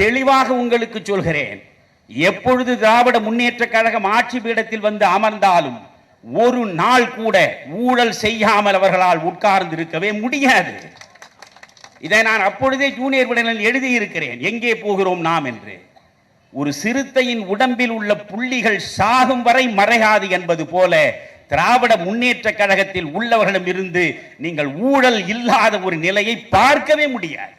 தெளிவாக உங்களுக்கு சொல்கிறேன். எப்பொழுது திராவிட முன்னேற்ற கழகம் ஆட்சி பீடத்தில் வந்து அமர்ந்தாலும் ஒரு நாள் கூட ஊழல் செய்யாமல் அவர்களால் உட்கார்ந்து இருக்கவே முடியாது. இதை நான் அப்பொழுதே ஜூனியர் விடனில் எழுதியிருக்கிறேன். எங்கே போகிறோம் நாம் என்று. ஒரு சிறுத்தையின் உடம்பில் உள்ள புள்ளிகள் சாகும் வரை மறையாது என்பது போல திராவிட முன்னேற்ற கழகத்தில் உள்ளவர்களிடம் இருந்து நீங்கள் ஊழல் இல்லாத ஒரு நிலையை பார்க்கவே முடியாது.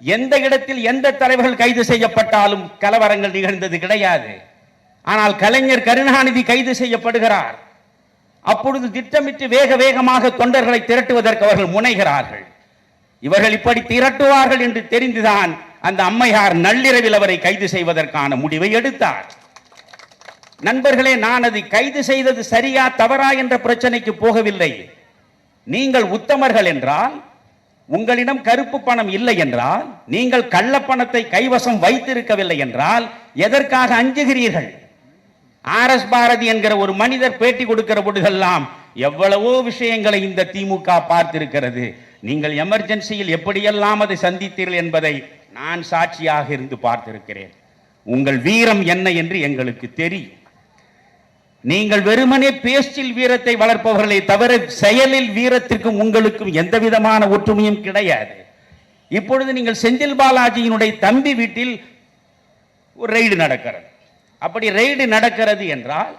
எந்த இடத்தில் எந்த தலைவர்கள் கைது செய்யப்பட்டாலும் கலவரங்கள் நிகழ்ந்தது கிடையாது. ஆனால் கலைஞர் கருணாநிதி கைது செய்யப்படுகிறார். அப்பொழுது திட்டமிட்டு வேக வேகமாக தொண்டர்களை திரட்டுவதற்கு அவர்கள் முனைகிறார்கள். இவர்கள் இப்படி திரட்டுவார்கள் என்று தெரிந்துதான் அந்த அம்மையார் நள்ளிரவில் அவரை கைது செய்வதற்கான முடிவை எடுத்தார். நண்பர்களே நான் அதை கைது செய்தது சரியா தவறா என்ற பிரச்சனைக்கு போகவில்லை. நீங்கள் உத்தமர்கள் என்றால் உங்களிடம் கருப்பு பணம் இல்லை என்றால் நீங்கள் கள்ளப்பணத்தை கைவசம் வைத்திருக்கவில்லை என்றால் எதற்காக அஞ்சுகிறீர்கள்? ஆர் எஸ் பாரதி என்கிற ஒரு மனிதர் பேட்டி கொடுக்கிற பொழுதெல்லாம் எவ்வளவோ விஷயங்களை இந்த திமுக பார்த்திருக்கிறது. நீங்கள் எமர்ஜென்சியில் எப்படியெல்லாம் அதை சந்தித்தீர்கள் என்பதை நான் சாட்சியாக இருந்து பார்த்திருக்கிறேன். உங்கள் வீரம் என்ன என்று எங்களுக்கு தெரியும். நீங்கள் வெறுமனே பேச்சில் வீரத்தை வளர்ப்பவர்களை தவிர செயலில் வீரத்திற்கும் உங்களுக்கும் எந்த விதமான ஒற்றுமையும் கிடையாது. இப்பொழுது நீங்கள் செந்தில் பாலாஜியினுடைய தம்பி வீட்டில் ஒரு ரெய்டு நடக்கிறது. அப்படி ரெய்டு நடக்கிறது என்றால்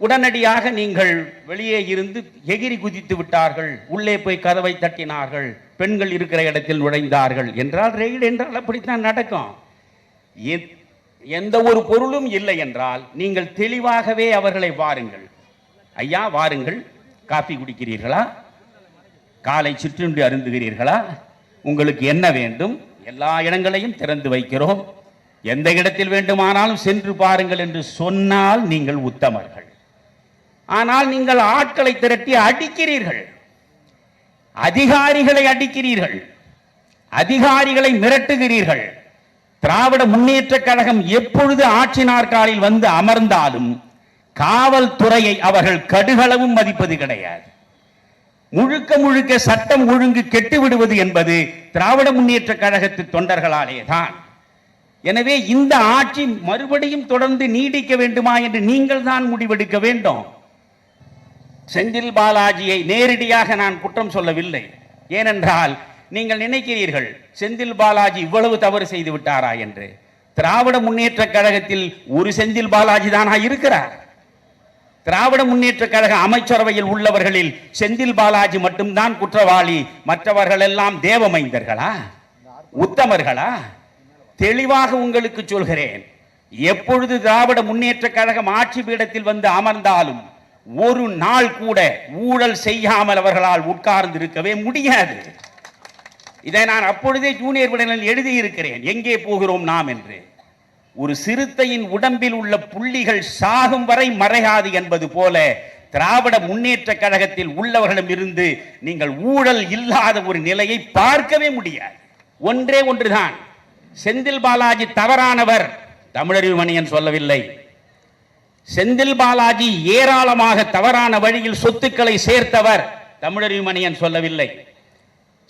உடனடியாக நீங்கள் வெளியே இருந்து எகிரி குதித்து விட்டார்கள் உள்ளே போய் கதவை தட்டினார்கள் பெண்கள் இருக்கிற இடத்தில் நுழைந்தார்கள் என்றால் ரெய்டு என்றால் அப்படித்தான் நடக்கும். எந்த ஒரு பொருளும் இல்லை என்றால் நீங்கள் தெளிவாகவே அவர்களை வாருங்கள். ஐயா வாருங்கள். காஃபி குடிக்கிறீர்களா? காலை சிற்றுண்டு அருந்துகிறீர்களா? உங்களுக்கு என்ன வேண்டும்? எல்லா இடங்களையும் திறந்து வைக்கிறோம். எந்த இடத்தில் வேண்டுமானாலும் சென்று பாருங்கள் என்று சொன்னால் நீங்கள் உத்தமர்கள். ஆனால் நீங்கள் ஆட்களை திரட்டி அடிக்கிறீர்கள். அதிகாரிகளை அடிக்கிறீர்கள். அதிகாரிகளை மிரட்டுகிறீர்கள். திராவிட முன்னேற்ற கழகம் எப்பொழுது ஆட்சி நாற்காலில் வந்து அமர்ந்தாலும் காவல்துறையை அவர்கள் கடுகளவும் மதிப்பது கிடையாது. முழுக்க முழுக்க சட்டம் ஒழுங்கு கெட்டுவிடுவது என்பது திராவிட முன்னேற்ற கழகத்து தொண்டர்களாலே தான். எனவே இந்த ஆட்சி மறுபடியும் தொடர்ந்து நீடிக்க வேண்டுமா என்று நீங்கள் தான் முடிவெடுக்க வேண்டும். செந்தில் பாலாஜியை நேரடியாக நான் குற்றம் சொல்லவில்லை. ஏனென்றால் நீங்கள் நினைக்கிறீர்கள் செந்தில் பாலாஜி இவ்வளவு தவறு செய்து விட்டாரா என்று? திராவிட முன்னேற்ற கழகத்தில் ஒரு செந்தில் பாலாஜி தானா இருக்கிறார்? திராவிட முன்னேற்ற கழக அமைச்சரவையில் உள்ளவர்களில் செந்தில் பாலாஜி மட்டும்தான் குற்றவாளி மற்றவர்கள் எல்லாம் தேவமைந்தர்களா? உத்தமர்களா? தெளிவாக உங்களுக்கு சொல்கிறேன் எப்பொழுது திராவிட முன்னேற்ற கழகம் ஆட்சி பீடத்தில் வந்து அமர்ந்தாலும் ஒரு நாள் கூட ஊழல் செய்யாமல் அவர்களால் உட்கார்ந்து இருக்கவே முடியாது. இதை நான் அப்பொழுதே ஜூனியர் விடனில் எழுதியிருக்கிறேன். எங்கே போகிறோம் நாம் என்று? ஒரு சிறுத்தையின் உடம்பில் உள்ள புள்ளிகள் சாகும் வரை மறையாது என்பது போல திராவிட முன்னேற்ற கழகத்தில் உள்ளவர்களிடம் இருந்து நீங்கள் ஊழல் இல்லாத ஒரு நிலையை பார்க்கவே முடியாது. ஒன்றே ஒன்றுதான். செந்தில் பாலாஜி தவறானவர். தமிழறிவு மணியன் சொல்லவில்லை. செந்தில் பாலாஜி ஏராளமாக தவறான வழியில் சொத்துக்களை சேர்த்தவர் தமிழறிவு மணியன் சொல்லவில்லை.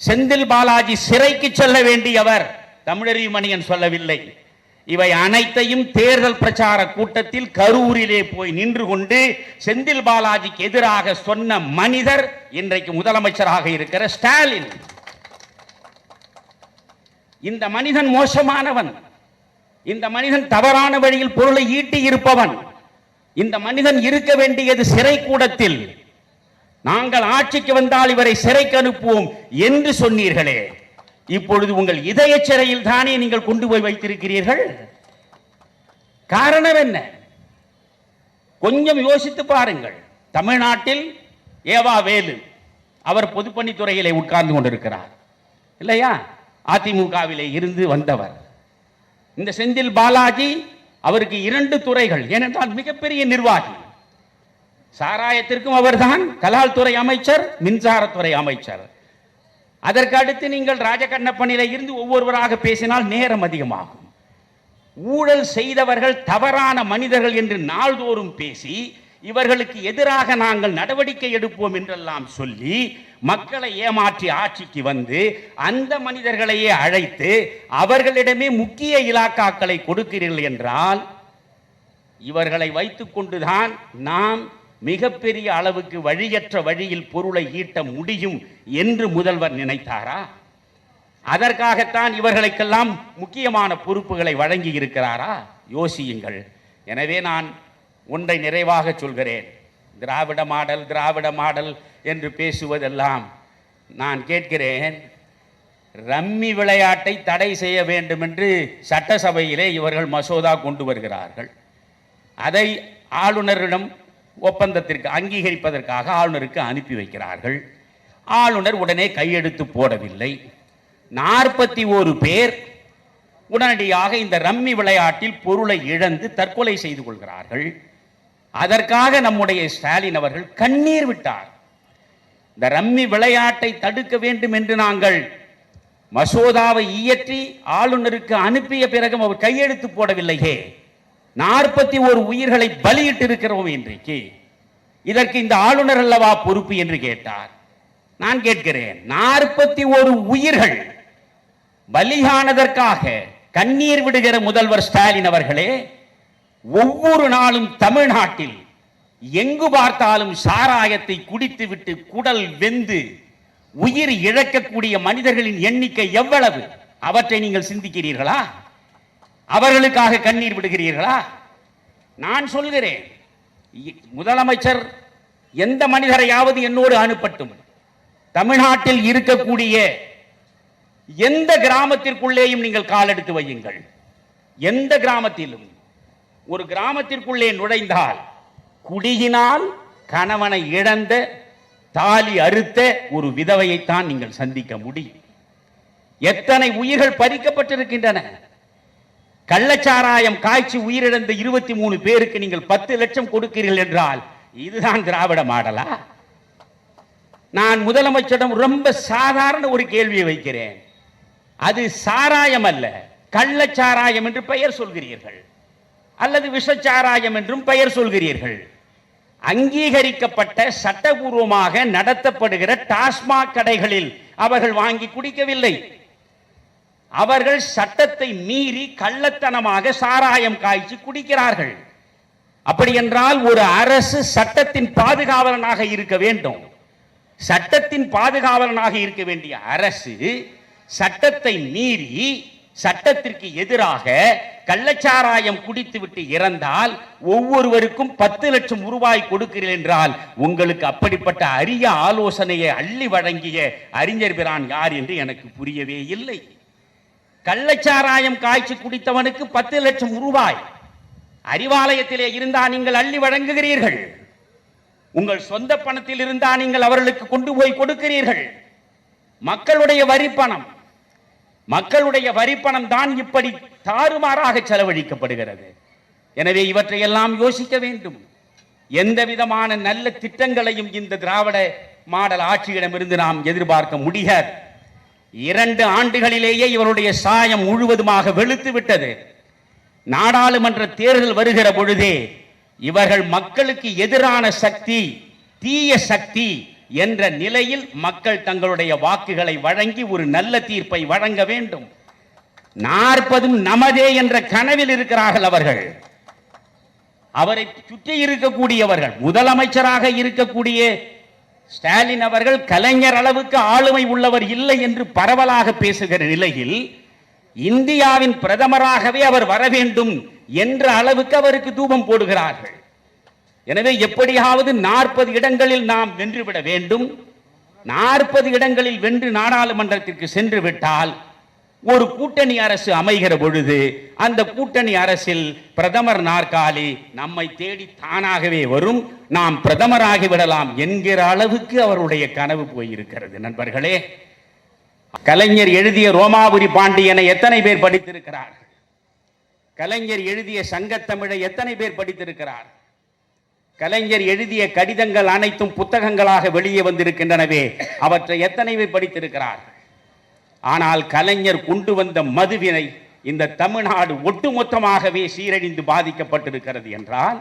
செந்தில் பாலாஜி சிறைக்கு செல்ல வேண்டியவர் தமிழறி மணியன் சொல்லவில்லை. இவை அனைத்தையும் தேர்தல் பிரச்சார கூட்டத்தில் கரூரிலே போய் நின்று கொண்டு செந்தில் பாலாஜிக்கு எதிராக சொன்ன மனிதர் இன்றைக்கு முதலமைச்சராக இருக்கிற ஸ்டாலின். இந்த மனிதன் மோசமானவன். இந்த மனிதன் தவறான வழியில் பொருளை ஈட்டி இருப்பவன். இந்த மனிதன் இருக்க வேண்டியது சிறை கூடத்தில். நாங்கள் ஆட்சிக்கு வந்தால் இவரை சிறைக்கு அனுப்புவோம் என்று சொன்னீர்களே. இப்பொழுது உங்கள் இதய சிறையில் தானே நீங்கள் கொண்டு போய் வைத்திருக்கிறீர்கள்? காரணம் என்ன? கொஞ்சம் யோசித்து பாருங்கள். தமிழ்நாட்டில் ஏவா வேலு அவர் பொதுப்பணித்துறையிலே உட்கார்ந்து கொண்டிருக்கிறார். இல்லையா? அதிமுகவிலே இருந்து வந்தவர். இந்த செந்தில் பாலாஜி அவருக்கு இரண்டு துறைகள் ஏனென்றால் மிகப்பெரிய நிர்வாகி. சாராயத்திற்கும் அவர்தான் கலால் துறை அமைச்சர் மின்சாரத்துறை அமைச்சர். அதற்கு அடுத்து நீங்கள் ராஜகண்ணப்பனில இருந்து ஒவ்வொருவராக பேசினால் நேரம் அதிகமாகும். ஊழல் செய்தவர்கள் தவறான மனிதர்கள் என்று நாள்தோறும் பேசி இவர்களுக்கு எதிராக நாங்கள் நடவடிக்கை எடுப்போம் என்றெல்லாம் சொல்லி மக்களை ஏமாற்றி ஆட்சிக்கு வந்து அந்த மனிதர்களையே அழைத்து அவர்களிடமே முக்கிய இலாக்காக்களை கொடுக்கிறீர்கள் என்றால் இவர்களை வைத்துக்கொண்டுதான் நாம் மிகப்பெரிய அளவுக்கு வழியற்ற வழியில் பொருளை ஈட்ட முடியும் என்று முதல்வர் நினைத்தாரா? அதற்காகத்தான் இவர்களுக்கெல்லாம் முக்கியமான பொறுப்புகளை வழங்கி இருக்கிறாரா யோசியுங்கள். எனவே நான் ஒன்றை நிறைவாக சொல்கிறேன். திராவிட மாடல் திராவிட மாடல் என்று பேசுவதெல்லாம் நான் கேட்கிறேன். ரம்மி விளையாட்டை தடை செய்ய வேண்டும் என்று சட்டசபையிலே இவர்கள் மசோதா கொண்டு வருகிறார்கள். அதை ஆளுநரிடம் ஒப்பந்தத்திற்கு அங்கீகரிப்பதற்காக ஆளுநருக்கு அனுப்பி வைக்கிறார்கள். ஆளுநர் உடனே கையெழுத்து போடவில்லை. நாற்பத்தி ஒரு பேர் உடனடியாக இந்த ரம்மி விளையாட்டில் பொருளை இழந்து தற்கொலை செய்து கொள்கிறார்கள். அதற்காக நம்முடைய ஸ்டாலின் அவர்கள் கண்ணீர் விட்டார். இந்த ரம்மி விளையாட்டை தடுக்க வேண்டும் என்று நாங்கள் மசோதாவை இயற்றி ஆளுநருக்கு அனுப்பிய பிறகும் அவர் கையெழுத்து போடவில்லையே. நாற்பத்தி ஒரு உயிர்களை பலியிட்டு இருக்கிறோம் இன்றைக்கு. இதற்கு இந்த ஆளுநர் அல்லவா பொறுப்பு என்று கேட்டார். நான் கேட்கிறேன் நாற்பத்தி ஒரு உயிர்கள் பலியானதற்காக கண்ணீர் விடுகிற முதல்வர் ஸ்டாலின் அவர்களே ஒவ்வொரு நாளும் தமிழ்நாட்டில் எங்கு பார்த்தாலும் சாராயத்தை குடித்துவிட்டு குடல் வெந்து உயிர் இழக்கக்கூடிய மனிதர்களின் எண்ணிக்கை எவ்வளவு? அவற்றை நீங்கள் சிந்திக்கிறீர்களா? அவர்களுக்காக கண்ணீர் விடுகிறீர்களா? நான் சொல்கிறேன் முதலமைச்சர் எந்த மனிதரையாவது என்னோடு அனுப்பட்டும். தமிழ்நாட்டில் இருக்கக்கூடிய எந்த கிராமத்திற்குள்ளேயும் நீங்கள் காலெடுத்து வையுங்கள். எந்த கிராமத்திலும். ஒரு கிராமத்திற்குள்ளே நுழைந்தால் குடியினால் கணவனை இழந்த தாலி அறுத்த ஒரு விதவையைத்தான் நீங்கள் சந்திக்க முடியும். எத்தனை உயிர்கள் பறிக்கப்பட்டிருக்கின்றன? கள்ளச்சாராயம் காய்ச்சி உயிரிழந்த இருபத்தி மூணு பேருக்கு நீங்கள் பத்து லட்சம் கொடுக்கிறீர்கள் என்றால் இதுதான் திராவிட மாடலா? நான் முதலமைச்சரிடம் ரொம்ப சாதாரண ஒரு கேள்வியை வைக்கிறேன். அது சாராயம் அல்ல கள்ளச்சாராயம் என்று பெயர் சொல்கிறீர்கள். அல்லது விஷச்சாராயம் என்றும் பெயர் சொல்கிறீர்கள். அங்கீகரிக்கப்பட்ட சட்டபூர்வமாக நடத்தப்படுகிற டாஸ்மாக் கடைகளில் அவர்கள் வாங்கி குடிக்கவில்லை. அவர்கள் சட்டத்தை மீறி கள்ளத்தனமாக சாராயம் காய்ச்சி குடிக்கிறார்கள். அப்படி என்றால் ஒரு அரசு சட்டத்தின் பாதுகாவலனாக இருக்க வேண்டும். சட்டத்தின் பாதுகாவலனாக இருக்க வேண்டிய அரசு சட்டத்தை மீறி சட்டத்திற்கு எதிராக கள்ளச்சாராயம் குடித்துவிட்டு இறந்தால் ஒவ்வொருவருக்கும் பத்து லட்சம் ரூபாய் கொடுக்கிறேன் என்றால் உங்களுக்கு அப்படிப்பட்ட அரிய ஆலோசனையை அள்ளி வழங்கிய அறிஞர் பிரான் யார் என்று எனக்கு புரியவே இல்லை. கள்ளச்சாராயம் காய்ச்சி குடித்தவனுக்கு பத்து லட்சம் ரூபாய். அறிவாலயத்திலே இருந்தா நீங்கள் அள்ளி வழங்குகிறீர்கள். உங்கள் சொந்த பணத்தில் இருந்தா நீங்கள் அவர்களுக்கு கொண்டு போய் கொடுக்கிறீர்கள். மக்களுடைய வரிப்பணம் மக்களுடைய வரிப்பணம் தான் இப்படி தாறுமாறாக செலவழிக்கப்படுகிறது. எனவே இவற்றையெல்லாம் யோசிக்க வேண்டும். எந்த விதமான நல்ல திட்டங்களையும் இந்த திராவிட மாடல் ஆட்சியிடமிருந்து நாம் எதிர்பார்க்க முடியாது. இரண்டு ஆண்டுகளிலேயே இவருடைய சாயம் முழுவதுமாக வெளுத்து விட்டது. நாடாளுமன்ற தேர்தல் வருகிற பொழுதே இவர்கள் மக்களுக்கு எதிரான சக்தி தீய சக்தி என்ற நிலையில் மக்கள் தங்களுடைய வாக்குகளை வழங்கி ஒரு நல்ல தீர்ப்பை வழங்க வேண்டும். நாற்பதும் நமதே என்ற கனவில் இருக்கிறார்கள் அவர்கள். அவரை சுற்றி இருக்கக்கூடியவர்கள் முதலமைச்சராக இருக்கக்கூடிய ஸ்டாலின் அவர்கள் கலைஞர் அளவுக்கு ஆளுமை உள்ளவர் இல்லை என்று பரவலாக பேசுகிற நிலையில் இந்தியாவின் பிரதமராகவே அவர் வர வேண்டும் என்ற அளவுக்கு அவருக்கு தூபம் போடுகிறார்கள். எனவே எப்படியாவது நாற்பது இடங்களில் நாம் வென்றுவிட வேண்டும். நாற்பது இடங்களில் வென்று நாடாளுமன்றத்திற்கு சென்று விட்டால் ஒரு கூட்டணி அரசு அமைகிற பொழுது அந்த கூட்டணி அரசில் பிரதமர் நாற்காலி நம்மை தேடி தானாகவே வரும். நாம் பிரதமராகி விடலாம் என்கிற அளவுக்கு அவருடைய கனவு போயிருக்கிறது நண்பர்களே. கலைஞர் எழுதிய ரோமாபுரி பாண்டியனை எத்தனை பேர் படித்திருக்கிறார்? கலைஞர் எழுதிய சங்கத்தமிழை எத்தனை பேர் படித்திருக்கிறார்? கலைஞர் எழுதிய கடிதங்கள் அனைத்தும் புத்தகங்களாக வெளியே வந்திருக்கின்றனவே அவற்றை எத்தனை பேர் படித்திருக்கிறார்? ஆனால் கலைஞர் கொண்டு வந்த மதுவினை இந்த தமிழ்நாடு ஒட்டுமொத்தமாகவே சீரழிந்து பாதிக்கப்பட்டிருக்கிறது என்றால்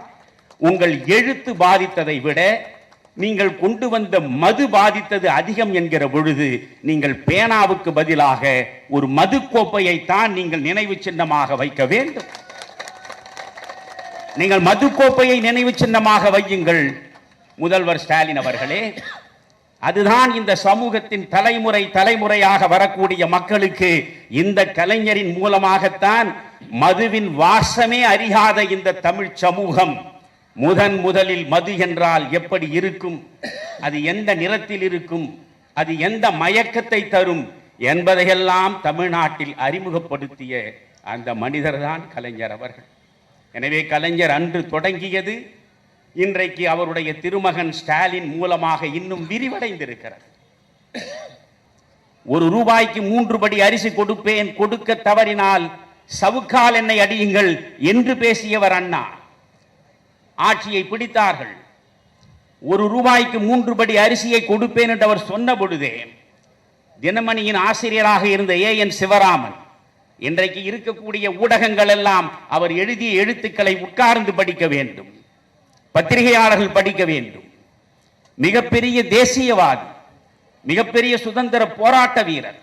உங்கள் எழுத்து பாதித்ததை விட நீங்கள் கொண்டு வந்த மது பாதித்தது அதிகம் என்கிற பொழுது நீங்கள் பேனாவுக்கு பதிலாக ஒரு மது கோப்பையை தான் நீங்கள் நினைவு சின்னமாக வைக்க வேண்டும். நீங்கள் மது கோப்பையை நினைவு சின்னமாக வையுங்கள் முதல்வர் ஸ்டாலின் அவர்களே. அதுதான் இந்த சமூகத்தின் தலைமுறை தலைமுறையாக வரக்கூடிய மக்களுக்கு இந்த கலைஞரின் மூலமாகத்தான் மதுவின் வாசமே அறியாத இந்த தமிழ் சமூகம். முதன் முதலில் மது என்றால் எப்படி இருக்கும்? அது எந்த நிறத்தில் இருக்கும்? அது எந்த மயக்கத்தை தரும்? என்பதையெல்லாம் தமிழ்நாட்டில் அறிமுகப்படுத்திய அந்த மனிதர்தான் கலைஞர் அவர்கள். எனவே கலைஞர் அன்று தொடங்கியது இன்றைக்கு அவருடைய திருமகன் ஸ்டாலின் மூலமாக இன்னும் விரிவடைந்திருக்கிறது. ஒரு ரூபாய்க்கு மூன்று படி அரிசி கொடுப்பேன் கொடுக்க தவறினால் சவுக்கால் என்னை அடியுங்கள் என்று பேசியவர் அண்ணா. ஆட்சியை பிடித்தார்கள். ஒரு ரூபாய்க்கு மூன்று படி அரிசியை கொடுப்பேன் என்று அவர் சொன்ன பொழுதே தினமணியின் ஆசிரியராக இருந்த ஏ. என். சிவராமன் இன்றைக்கு இருக்கக்கூடிய ஊடகங்கள் எல்லாம் அவர் எழுதிய எழுத்துக்களை உட்கார்ந்து படிக்க வேண்டும். பத்திரிகையாளர்கள் படிக்க வேண்டும். மிகப்பெரிய தேசியவாதி மிகப்பெரிய சுதந்திர போராட்ட வீரர்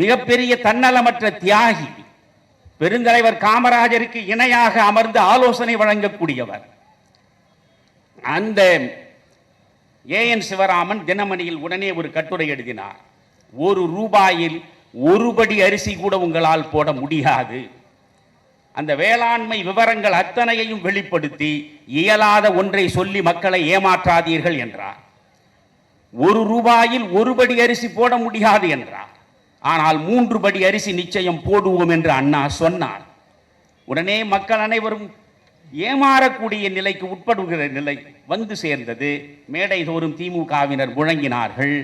மிகப்பெரிய தன்னலமற்ற தியாகி பெருந்தலைவர் காமராஜருக்கு இணையாக அமர்ந்து ஆலோசனை வழங்கக்கூடியவர். அந்த ஏஎன் சிவராமன் தினமணியில் உடனே ஒரு கட்டுரை எழுதினார். ஒரு ரூபாயில் ஒரு படி அரிசி கூட உங்களால் போட முடியாது. அந்த வேளாண்மை விவரங்கள் அத்தனையையும் வெளிப்படுத்தி இயலாத ஒன்றை சொல்லி மக்களை ஏமாற்றாதீர்கள் என்றார். ஒரு ரூபாயில் ஒரு படி அரிசி போட முடியாது என்றார். ஆனால் மூன்று படி அரிசி நிச்சயம் போடுவோம் என்று அண்ணா சொன்னார். உடனே மக்கள் அனைவரும் ஏமாறக்கூடிய நிலைக்கு உட்படுகிற நிலை வந்து சேர்ந்தது. மேடை தோறும் திமுகவினர் முழங்கினார்கள்.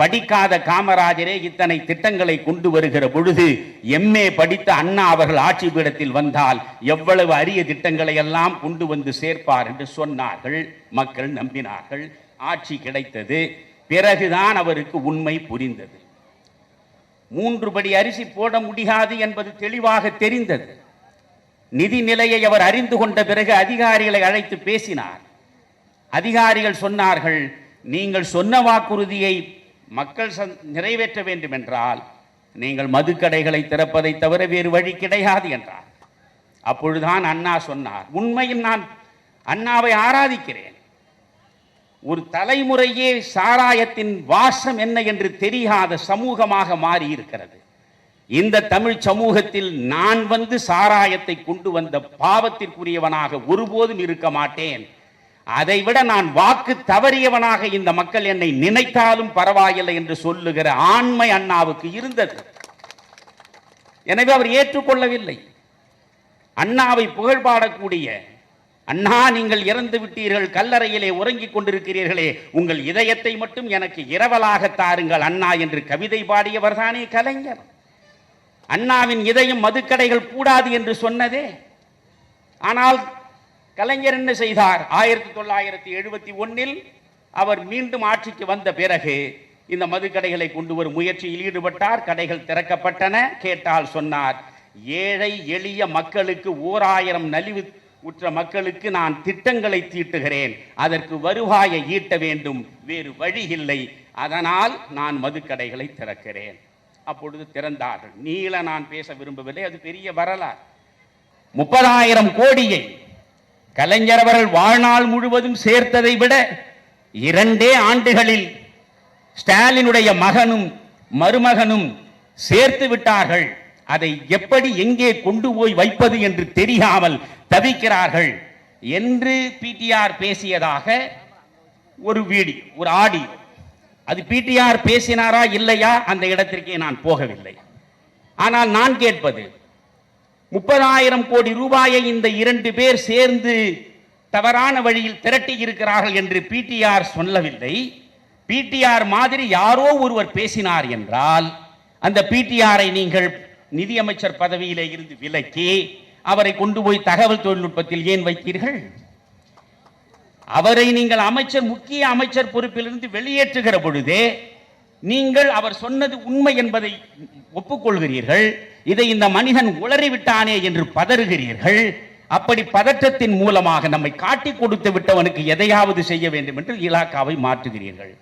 படிக்காத காமராஜரே இத்தனை திட்டங்களை கொண்டு வருகிற பொழுது எம்ஏ படித்த அண்ணா அவர்கள் ஆட்சி பீடத்தில் வந்தால் எவ்வளவு அரிய திட்டங்களை எல்லாம் கொண்டு வந்து சேர்ப்பார் என்று சொன்னார்கள். மக்கள் நம்பினார்கள். ஆட்சி கிடைத்தது. பிறகுதான் அவருக்கு உண்மை புரிந்தது. மூன்று படி அரிசி போட முடியாது என்பது தெளிவாக தெரிந்தது. நிதி நிலையை அவர் அறிந்து கொண்ட பிறகு அதிகாரிகளை அழைத்து பேசினார். அதிகாரிகள் சொன்னார்கள் நீங்கள் சொன்ன வாக்குறுதியை மக்கள் சந்- நிறைவேற்ற வேண்டும் என்றால் நீங்கள் மதுக்கடைகளை திறப்பதை தவிர வேறு வழி கிடையாது என்றார். அப்பொழுதுதான் அண்ணா சொன்னார் உண்மையில் நான் அண்ணாவை ஆராதிக்கிறேன். ஒரு தலைமுறையே சாராயத்தின் வாசம் என்ன என்று தெரியாத சமூகமாக மாறி இருக்கிறது இந்த தமிழ் சமூகத்தில் நான் வந்து சாராயத்தை கொண்டு வந்த பாவத்திற்குரியவனாக ஒருபோதும் இருக்க மாட்டேன். அதைவிட நான் வாக்கு தவறியவனாக இந்த மக்கள் என்னை நினைத்தாலும் பரவாயில்லை என்று சொல்லுகிற ஆண்மை அண்ணாவுக்கு இருந்தது. எனவே அவர் ஏற்றுக்கொள்ளவில்லை. அண்ணாவை புகழ் பாடக்கூடிய அண்ணா நீங்கள் இறந்து விட்டீர்கள் கல்லறையிலே உறங்கிக் கொண்டிருக்கிறீர்களே உங்கள் இதயத்தை மட்டும் எனக்கு இரவலாக தாருங்கள் அண்ணா என்று கவிதை பாடியவர் தானே கலைஞர். அண்ணாவின் இதயம் மதுக்கடைகள் கூடாது என்று சொன்னதே. ஆனால் கலைஞர் என்ன செய்தார்? ஆயிரத்தி தொள்ளாயிரத்தி எழுபத்தி ஒன்னில் அவர் மீண்டும் ஆட்சிக்கு வந்த பிறகு இந்த மதுக்கடைகளை கொண்டு வரும் முயற்சியில் ஈடுபட்டார். கடைகள் திறக்கப்பட்டன. கேட்டால் சொன்னார் ஏழை எளிய மக்களுக்கு ஓர் ஆயிரம் நலிவு உற்ற மக்களுக்கு நான் திட்டங்களை தீட்டுகிறேன். அதற்கு வருவாயை ஈட்ட வேண்டும். வேறு வழி இல்லை. அதனால் நான் மதுக்கடைகளை திறக்கிறேன். அப்பொழுது திறந்தார்கள். நீள நான் பேச விரும்பவில்லை. அது பெரிய வரலாறு. முப்பதாயிரம் கோடியை கலைஞர் அவர்கள் வாழ்நாள் முழுவதும் சேர்த்ததை விட இரண்டே ஆண்டுகளில் ஸ்டாலினுடைய மகனும் மருமகனும் சேர்த்து விட்டார்கள். அதை எப்படி எங்கே கொண்டு போய் வைப்பது என்று தெரியாமல் தவிக்கிறார்கள் என்று பிடிஆர் பேசியதாக ஒரு வீடியோ ஒரு ஆடியோ. அது பிடிஆர் பேசினாரா இல்லையா? அந்த இடத்திற்கே நான் போகவில்லை. ஆனால் நான் கேட்பது முப்பதாயிரம் கோடி ரூபாயை இந்த இரண்டு பேர் சேர்ந்து தவறான வழியில் திரட்டி இருக்கிறார்கள் என்று பிடிஆர் சொல்லவில்லை. பிடிஆர் மாதிரி யாரோ ஒருவர் பேசினார் என்றால் அந்த பிடிஆரை நீங்கள் நிதியமைச்சர் பதவியிலே இருந்து விலக்கி அவரை கொண்டு போய் தகவல் தொழில்நுட்பத்தில் ஏன் வைத்தீர்கள்? அவரை நீங்கள் அமைச்சர் முக்கிய அமைச்சர் பொறுப்பிலிருந்து வெளியேற்றுகிற பொழுதே நீங்கள் அவர் சொன்னது உண்மை என்பதை ஒப்புக்கொள்கிறீர்கள். இதை இந்த மனிதன் உளறிவிட்டானே என்று பதறுகிறீர்கள். அப்படி பதற்றத்தின் மூலமாக நம்மை காட்டி கொடுத்து விட்டவனுக்கு எதையாவது செய்ய வேண்டும் என்று இலாக்காவை மாற்றுகிறீர்கள்.